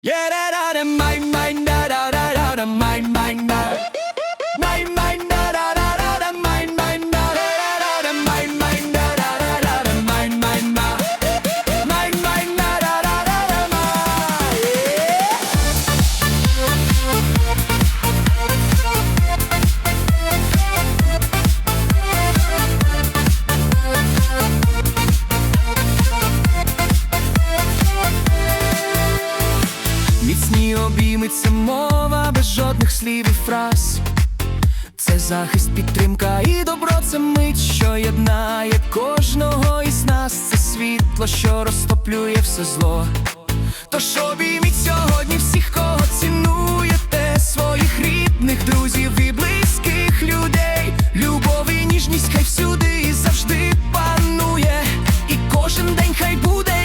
Yeah, da da da, mine, mine, da da da da mine, міцні обійми, мова без жодних слів і фраз. Це захист, підтримка і добро, це мить, що єднає кожного із нас. Це світло, що розтоплює все зло. Тож обійміть сьогодні всіх, кого цінуєте, своїх рідних, друзів і близьких людей. Любов і ніжність, хай всюди і завжди панує, і кожен день хай буде.